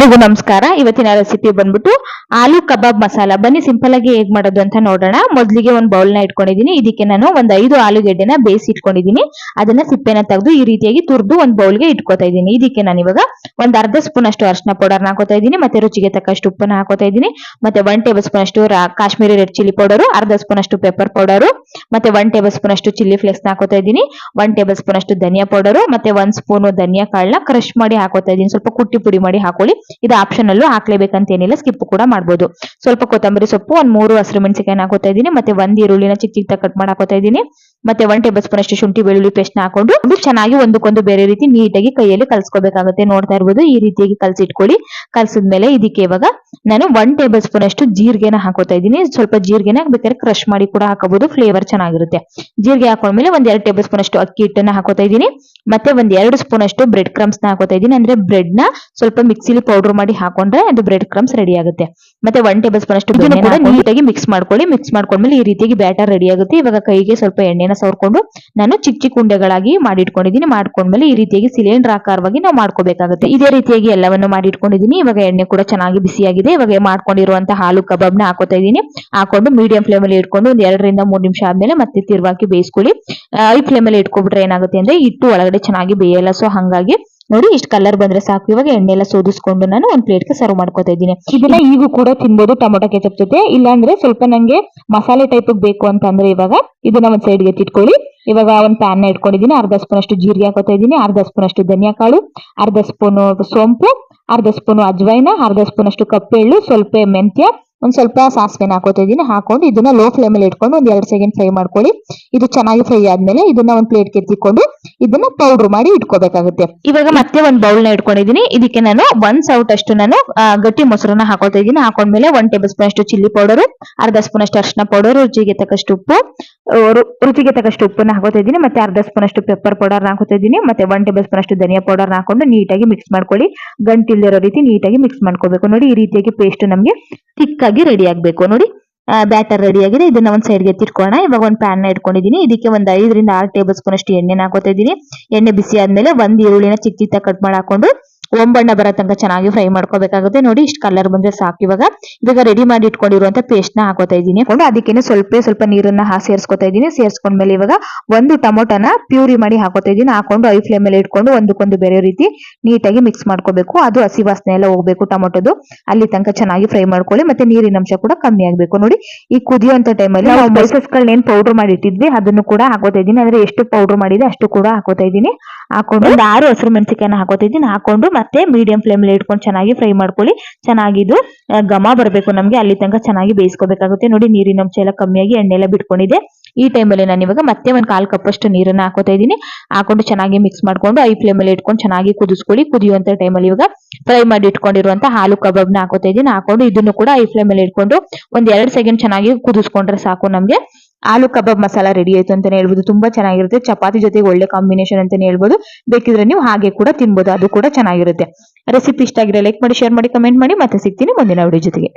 ಎಲ್ಲರಿಗೂ ನಮಸ್ಕಾರ. ಇವತ್ತಿನ ರೆಸಿಪಿ ಬಂದ್ಬಿಟ್ಟು ಆಲೂ ಕಬಾಬ್ ಮಸಾಲ. ಬನ್ನಿ ಸಿಂಪಲ್ ಆಗಿ ಹೇಗ್ ಮಾಡೋದು ಅಂತ ನೋಡೋಣ. ಮೊದಲಿಗೆ ಒಂದು ಬೌಲ್ನ ಇಟ್ಕೊಂಡಿದೀನಿ. ಇದಕ್ಕೆ ನಾನು ಒಂದ್ ಐದು ಆಲೂಗೆಡ್ಡೆನ ಬೇಯಿಸಿ ಇಟ್ಕೊಂಡಿದೀನಿ. ಅದನ್ನ ಸಿಪ್ಪೆನ ತೆಗೆದು ಈ ರೀತಿಯಾಗಿ ತುರ್ದು ಒಂದ್ ಬೌಲ್ಗೆ ಇಟ್ಕೋತಾ ಇದ್ದೀನಿ. ಇದಕ್ಕೆ ನಾನು ಇವಾಗ ಒಂದ್ ಅರ್ಧ ಸ್ಪೂನ್ ಅಷ್ಟು ಅರ್ಶನ ಪೌಡರ್ ಹಾಕೋತಾ ಇದ್ದೀನಿ. ಮತ್ತೆ ರುಚಿಗೆ ತಕ್ಕಷ್ಟು ಉಪ್ಪನ್ನ ಹಾಕೋತಾ ಇದ್ದೀನಿ. ಮತ್ತೆ ಒನ್ ಟೇಬಲ್ ಸ್ಪೂನ್ ಅಷ್ಟು ಕಾಶ್ಮೀರಿ ರೆಡ್ ಚಿಲ್ಲಿ ಪೌಡರ್ ಅರ್ಧ ಸ್ಪೂನ್ ಅಷ್ಟು ಪೆಪ್ಪರ್ ಪೌಡರ್ ಮತ್ತೆ ಒನ್ ಟೇಬಲ್ ಸ್ಪೂನ್ ಅಷ್ಟು ಚಿಲ್ಲಿ ಫ್ಲೇಕ್ಸ್ ಹಾಕೋತಾ ಇದ್ದೀನಿ. ಒನ್ ಟೇಬಲ್ ಸ್ಪೂನ್ ಅಷ್ಟು ಧನಿಯಾ ಪೌಡರ್ ಮತ್ತೆ ಒಂದ್ ಸ್ಪೂನ್ ಧನಿಯಾ ಕಾಳನ್ನ ಕ್ರಶ್ ಮಾಡಿ ಹಾಕೋತಾ ಇದ್ದೀನಿ. ಸ್ವಲ್ಪ ಕುಟ್ಟಿ ಪುಡಿ ಮಾಡಿ ಹಾಕೊಳ್ಳಿ. ಇದು ಆಪ್ಷನ್ ಅಲ್ಲೂ ಹಾಕ್ಲೇಬೇಕಂತ ಏನಿಲ್ಲ ಸ್ಕಿಪ್ ಕೂಡ ಮಾಡಬಹುದು ಸ್ವಲ್ಪ ಕೊತ್ತಂಬರಿ ಸೊಪ್ಪು, ಒಂದ್ ಮೂರು ಹಸಿರು ಮೆಣಸಿಕಾಯಿನ ಹಾಕೋತಾ ಇದ್ದೀನಿ, ಮತ್ತೆ ಒಂದ್ ಈರುಳ್ಳಿನ ಚಿಕ್ಕ ಚಿಕ್ಕ ಕಟ್ ಮಾಡಿ ಹಾಕೋತಾ ಇದ್ದೀನಿ, ಮತ್ತೆ ಒನ್ ಟೇಬಲ್ ಸ್ಪೂನ್ ಅಷ್ಟು ಶುಂಠಿ ಬೆಳ್ಳುಳ್ಳಿ ಪೇಸ್ಟ್ ಹಾಕೊಂಡು ಚೆನ್ನಾಗಿ ಒಂದಕ್ಕೊಂದು ಬೇರೆ ರೀತಿ ನೀಟಾಗಿ ಕೈಯಲ್ಲಿ ಕಲ್ಸ್ಕೋಬೇಕಾಗುತ್ತೆ. ನೋಡ್ತಾ ಇರ್ಬೋದು, ಈ ರೀತಿಯಾಗಿ ಕಲ್ಸಿಟ್ಕೊಳ್ಳಿ. ಕಲ್ಸಿದ್ಮೇಲೆ ಇದಕ್ಕೆ ಇವಾಗ ನಾನು ಒನ್ ಟೇಬಲ್ ಸ್ಪೂನ್ ಅಷ್ಟು ಜೀರಿಗೆನ ಹಾಕೋತಾ ಇದ್ದೀನಿ. ಸ್ವಲ್ಪ ಜೀರಿಗೆನ ಬೇಕಾದ್ರೆ ಕ್ರಶ್ ಮಾಡಿ ಕೂಡ ಹಾಕೋಬಹುದು. ಫ್ಲೇವರ್ ಚೆನ್ನಾಗಿರುತ್ತೆ. ಜೀರಿಗೆ ಹಾಕೊಂಡ್ಮೇಲೆ ಒಂದ್ ಎರಡು ಟೇಬಲ್ ಸ್ಪೂನ್ ಅಷ್ಟು ಅಕ್ಕಿ ಹಿಟ್ಟನ್ನ ಹಾಕೋತಾ ಇದ್ದೀನಿ. ಮತ್ತೆ ಒಂದ್ ಎರಡು ಸ್ಪೂನ್ ಅಷ್ಟು ಬ್ರೆಡ್ ಕ್ರಮ್ಸ್ನ ಹಾಕೋತಾ ಇದ್ದೀನಿ. ಅಂದ್ರೆ ಬ್ರೆಡ್ನ ಸ್ವಲ್ಪ ಮಿಕ್ಸಿಲಿ ಪೌಡರ್ ಮಾಡಿ ಹಾಕೊಂಡ್ರೆ ಅದು ಬ್ರೆಡ್ ಕ್ರಮ್ಸ್ ರೆಡಿ ಆಗುತ್ತೆ. ಮತ್ತೆ ಒನ್ ಟೇಬಲ್ ಸ್ಪೂನ್ ಅಷ್ಟು ಕೂಡ ನೀಟಾಗಿ ಮಿಕ್ಸ್ ಮಾಡ್ಕೊಳ್ಳಿ. ಮಿಕ್ಸ್ ಮಾಡ್ಕೊಂಡ್ಮೇಲೆ ಈ ರೀತಿಯಾಗಿ ಬ್ಯಾಟರ್ ರೆಡಿ ಆಗುತ್ತೆ. ಇವಾಗ ಕೈಗೆ ಸ್ವಲ್ಪ ಎಣ್ಣೆನ ಸವರ್ಕೊಂಡು ನಾನು ಚಿಕ್ಕ ಚಿಕ್ಕ ಉಂಡೆಗಳಾಗಿ ಮಾಡಿಟ್ಕೊಂಡಿದ್ದೀನಿ ಮಾಡ್ಕೊಂಡ್ಮೇಲೆ ಈ ರೀತಿಯಾಗಿ ಸಿಲಿಂಡರ್ ಆಕಾರವಾಗಿ ನಾವು ಮಾಡ್ಕೋಬೇಕಾಗುತ್ತೆ. ಇದೇ ರೀತಿಯಾಗಿ ಎಲ್ಲವನ್ನು ಮಾಡಿಟ್ಕೊಂಡಿದ್ದೀನಿ ಇವಾಗ ಎಣ್ಣೆ ಕೂಡ ಚೆನ್ನಾಗಿ ಬಿಸಿಯಾಗಿದೆ ಇವಾಗ ಮಾಡ್ಕೊಂಡಿರುವಂತಹ ಹಾಲು ಕಬಾಬ್ನ ಹಾಕೋತಾ ಇದ್ದೀನಿ. ಹಾಕೊಂಡು ಮೀಡಿಯಂ ಫ್ಲೇಮ್ ಅಲ್ಲಿ ಇಟ್ಕೊಂಡು ಒಂದ್ ಎರಡರಿಂದ ಮೂರ್ ನಿಮಿಷ ಆದ್ಮೇಲೆ ಮತ್ತೆ ತಿರುವಾಕಿ ಬೇಯಿಸ್ಕೊಳ್ಳಿ. ಐ ಫ್ಲೇಮ್ ಅಲ್ಲಿ ಇಟ್ಕೊಬಿಟ್ರೆ ಏನಾಗುತ್ತೆ ಅಂದ್ರೆ ಹಿಟ್ಟು ಒಳಗಡೆ ಚೆನ್ನಾಗಿ ಬೇಯಲ್ಲ. ಸೊ ಹಂಗಾಗಿ ನೋಡಿ, ಇಷ್ಟು ಕಲರ್ ಬಂದ್ರೆ ಸಾಕು. ಇವಾಗ ಎಣ್ಣೆ ಎಲ್ಲ ಸೋದಿಸ್ಕೊಂಡು ನಾನು ಒಂದ್ ಪ್ಲೇಟ್ಗೆ ಸರ್ವ್ ಮಾಡ್ಕೋತಾ ಇದ್ದೀನಿ. ಇದನ್ನ ಈಗ ಕೂಡ ತಿನ್ಬೋದು ಟೊಮೊಟೊ ಕೆಚಪ್ ಜೊತೆ. ಇಲ್ಲಾಂದ್ರೆ ಸ್ವಲ್ಪ ನಂಗೆ ಮಸಾಲೆ ಟೈಪ್ ಬೇಕು ಅಂತಂದ್ರೆ ಇವಾಗ ಇದನ್ನ ಒಂದ್ ಸೈಡ್ಗೆ ಎತ್ತಿಟ್ಕೊಳ್ಳಿ ಇವಾಗ ಒಂದ್ ಪ್ಯಾನ್ನ ಇಟ್ಕೊಂಡಿದ್ದೀನಿ. ಅರ್ಧ ಸ್ಪೂನ್ ಅಷ್ಟು ಜೀರಿಗೆ ಹಾಕೋತಾ ಇದ್ದೀನಿ. ಅರ್ಧ ಸ್ಪೂನ್ ಅಷ್ಟು ಧನಿಯಾ ಕಾಳು ಅರ್ಧ ಸ್ಪೂನ್ ಸೋಂಪು, ಅರ್ಧ ಸ್ಪೂನ್ ಅಜ್ವೈನ ಅರ್ಧ ಸ್ಪೂನ್ ಅಷ್ಟು ಕಪ್ಪೆಳ್ಳು ಸ್ವಲ್ಪ ಮೆಂತ್ಯ ಒಂದ್ ಸ್ವಲ್ಪ ಸಾಸಿವೆನ ಹಾಕೋತಾ ಹಾಕೊಂಡು ಇದನ್ನ ಲೋ ಫ್ಲೇಮ್ ಅಲ್ಲಿ ಇಟ್ಕೊಂಡು ಒಂದ್ ಎರಡು ಸೆಕೆಂಡ್ ಫ್ರೈ ಮಾಡ್ಕೊಳ್ಳಿ. ಇದು ಚೆನ್ನಾಗಿ ಫ್ರೈ ಆದ್ಮೇಲೆ ಇದನ್ನ ಒಂದ್ ಪ್ಲೇಟ್ ಎತ್ತಿಕೊಂಡು ಇದನ್ನ ಪೌಡರ್ ಮಾಡಿ ಇಟ್ಕೋಬೇಕಾಗುತ್ತೆ. ಇವಾಗ ಮತ್ತೆ ಒಂದ್ ಬೌಲ್ನ ಇಟ್ಕೊಂಡಿದ್ದೀನಿ ಇದಕ್ಕೆ ನಾನು ಒಂದ್ ಸೌಟ್ ಅಷ್ಟು ನಾನು ಗಟ್ಟಿ ಮೊಸರನ್ನ ಹಾಕೋತಾ ಇದ್ದೀನಿ ಹಾಕೊಂಡ್ಮೇಲೆ ಒನ್ ಟೇಬಲ್ ಸ್ಪೂನ್ ಅಷ್ಟು ಚಿಲ್ಲಿ ಪೌಡರ್ ಅರ್ಧ ಸ್ಪೂನ್ ಅಷ್ಟು ಅರ್ಶಿನ ಪೌಡರ್ ರುಚಿಗೆ ತಕ್ಕಷ್ಟು ಉಪ್ಪು ರುಚಿಗೆ ತಕ್ಕಷ್ಟು ಉಪ್ಪನ್ನ ಹಾಕೋತಾ ಇದ್ದೀನಿ ಮತ್ತೆ ಅರ್ಧ ಸ್ಪೂನ್ ಅಷ್ಟು ಪೆಪ್ಪರ್ ಪೌಡರ್ ಹಾಕೋತಾ ಇದ್ದೀನಿ ಮತ್ತೆ ಒನ್ ಟೇಬಲ್ ಸ್ಪೂನ್ ಅಷ್ಟು ಧನಿಯಾ ಪೌಡರ್ ಹಾಕೊಂಡು ನೀಟಾಗಿ ಮಿಕ್ಸ್ ಮಾಡ್ಕೊಳ್ಳಿ. ಗಂಟಿಲ್ದಿರೋ ರೀತಿ ನೀಟಾಗಿ ಮಿಕ್ಸ್ ಮಾಡ್ಕೋಬೇಕು. ನೋಡಿ ಈ ರೀತಿಯಾಗಿ ಪೇಸ್ಟ್ ನಮಗೆ ಥಿಕ್ ಆಗಿ ರೆಡಿ ಆಗಬೇಕು. ನೋಡಿ ಬ್ಯಾಟರ್ ರೆಡಿ ಆಗಿದೆ. ಇದನ್ನ ಒಂದ್ ಸೈಡ್ಗೆ ತಿರ್ಕೋಣ ಇವಾಗ ಒಂದು ಪ್ಯಾನ್ ಇಟ್ಕೊಂಡಿದ್ದೀನಿ. ಇದಕ್ಕೆ ಒಂದ್ ಐದರಿಂದ ಆರು ಟೇಬಲ್ ಸ್ಪೂನ್ ಅಷ್ಟು ಎಣ್ಣೆನ ಹಾಕೋತಾ ಇದ್ದೀನಿ ಎಣ್ಣೆ ಬಿಸಿ ಆದ್ಮೇಲೆ ಒಂದ್ ಈರುಳ್ಳಿನ ಚಿಕ್ಕ ಚಿಕ್ಕ ಕಟ್ ಮಾಡಿ ಹಾಕೊಂಡು ಒಂಬಣ್ಣ ಬರೋ ತನಕ ಚೆನ್ನಾಗಿ ಫ್ರೈ ಮಾಡ್ಕೋಬೇಕಾಗುತ್ತೆ. ನೋಡಿ ಇಷ್ಟು ಕಲರ್ ಬಂದ್ರೆ ಸಾಕು ಇವಾಗ. ಇವಾಗ ರೆಡಿ ಮಾಡಿ ಇಟ್ಕೊಂಡಿರುವಂತ ಪೇಸ್ಟ್ನ ಹಾಕೋತಾ ಇದೀನಿ ಅದಕ್ಕೆ ಅದಕ್ಕೇನೆ ಸ್ವಲ್ಪ ಸ್ವಲ್ಪ ನೀರನ್ನ ಹಾ ಇದೀನಿ ಇದ್ದೀನಿ. ಸೇರ್ಸ್ಕೊಂಡ್ಮೇಲೆ ಇವಾಗ ಒಂದು ಟೊಮೊಟೊನ ಪ್ಯೂರಿ ಮಾಡಿ ಹಾಕೋತಾ ಇದೀನಿ ಹಾಕೊಂಡು ಐ ಫ್ಲೇಮ್ ಮೇಲೆ ಇಟ್ಕೊಂಡು ಒಂದಕ್ಕೊಂದು ಬೇರೆ ರೀತಿ ನೀಟಾಗಿ ಮಿಕ್ಸ್ ಮಾಡ್ಕೋಬೇಕು. ಅದು ಹಸಿ ವಾಸನೆ ಎಲ್ಲ ಹೋಗ್ಬೇಕು ಟೊಮೊಟೊದು. ಅಲ್ಲಿ ತನಕ ಚೆನ್ನಾಗಿ ಫ್ರೈ ಮಾಡ್ಕೊಳ್ಳಿ. ಮತ್ತೆ ನೀರಿನ ಅಂಶ ಕೂಡ ಕಮ್ಮಿ ಆಗ್ಬೇಕು. ನೋಡಿ ಈ ಕುದಿಯುವಂತ ಟೈಮಲ್ಲಿ ನಾವು ಸ್ಪೈಸಸ್ ಗಳನ್ನ ಪೌಡರ್ ಮಾಡಿ ಇಟ್ಟಿದ್ವಿ ಅದನ್ನು ಕೂಡ ಹಾಕೋತಾ ಇದ್ದೀನಿ. ಅಂದ್ರೆ ಎಷ್ಟು ಪೌಡರ್ ಮಾಡಿದೆ ಅಷ್ಟು ಕೂಡ ಹಾಕೋತಾ ಇದೀನಿ ಹಾಕೊಂಡು ಒಂದು ಆರು ಹಸಿರು ಮೆಣಸಿಕಾಯನ್ನ ಹಾಕೋತಾ ಇದ್ದೀನಿ. ಹಾಕೊಂಡು ಮತ್ತೆ ಮೀಡಿಯಂ ಫ್ಲೇಮ್ ಅಲ್ಲಿ ಇಟ್ಕೊಂಡು ಚೆನ್ನಾಗಿ ಫ್ರೈ ಮಾಡ್ಕೊಳ್ಳಿ. ಚೆನ್ನಾಗಿದು ಘಮ ಬರಬೇಕು ನಮಗೆ. ಅಲ್ಲಿ ತನಕ ಚೆನ್ನಾಗಿ ಬೇಯಿಸ್ಕೋಬೇಕಾಗುತ್ತೆ. ನೋಡಿ, ನೀರಿನ ಅಂಶ ಎಲ್ಲ ಕಮ್ಮಿಯಾಗಿ ಎಣ್ಣೆ ಎಲ್ಲ ಬಿಟ್ಕೊಂಡಿದೆ. ಈ ಟೈಮಲ್ಲಿ ನಾನು ಇವಾಗ ಮತ್ತೆ ಒಂದು ಕಾಲು ಕಪ್ಪಷ್ಟು ನೀರನ್ನ ಹಾಕೋತಾ ಇದ್ದೀನಿ. ಹಾಕೊಂಡು ಚೆನ್ನಾಗಿ ಮಿಕ್ಸ್ ಮಾಡ್ಕೊಂಡು ಐ ಫ್ಲೇಮ್ ಅಲ್ಲಿ ಇಟ್ಕೊಂಡು ಚೆನ್ನಾಗಿ ಕುದಿಸ್ಕೊಳ್ಳಿ. ಕುದಿಯುವಂತ ಟೈಮಲ್ಲಿ ಇವಾಗ ಫ್ರೈ ಮಾಡಿ ಇಟ್ಕೊಂಡಿರುವಂತ ಹಾಲು ಕಬಾಬ್ನ ಹಾಕೋತಾ ಇದ್ದೀನಿ. ಹಾಕೊಂಡು ಇದನ್ನು ಕೂಡ ಐ ಫ್ಲೇಮ್ ಅಲ್ಲಿ ಇಟ್ಕೊಂಡು ಒಂದ್ ಎರಡು ಸೆಕೆಂಡ್ ಚೆನ್ನಾಗಿ ಕುದಿಸ್ಕೊಂಡ್ರೆ ಸಾಕು ನಮ್ಗೆ. ಆಲೂ ಕಬಾಬ್ ಮಸಾಲ ರೆಡಿ ಆಯ್ತು ಅಂತಾನೆ ಹೇಳ್ಬೋದು. ತುಂಬಾ ಚೆನ್ನಾಗಿರುತ್ತೆ. ಚಪಾತಿ ಜೊತೆಗೆ ಒಳ್ಳೆ ಕಾಂಬಿನೇಷನ್ ಅಂತಾನೆ ಹೇಳ್ಬೋದು. ಬೇಕಿದ್ರೆ ನೀವು ಹಾಗೆ ಕೂಡ ತಿನ್ಬೋದು. ಅದು ಕೂಡ ಚೆನ್ನಾಗಿರುತ್ತೆ. ರೆಸಿಪಿ ಇಷ್ಟ ಆಗಿರೋ ಲೈಕ್ ಮಾಡಿ ಶೇರ್ ಮಾಡಿ ಕಮೆಂಟ್ ಮಾಡಿ. ಮತ್ತೆ ಸಿಗ್ತೀನಿ ಮುಂದಿನ ವಿಡಿಯೋ ಜೊತೆಗೆ.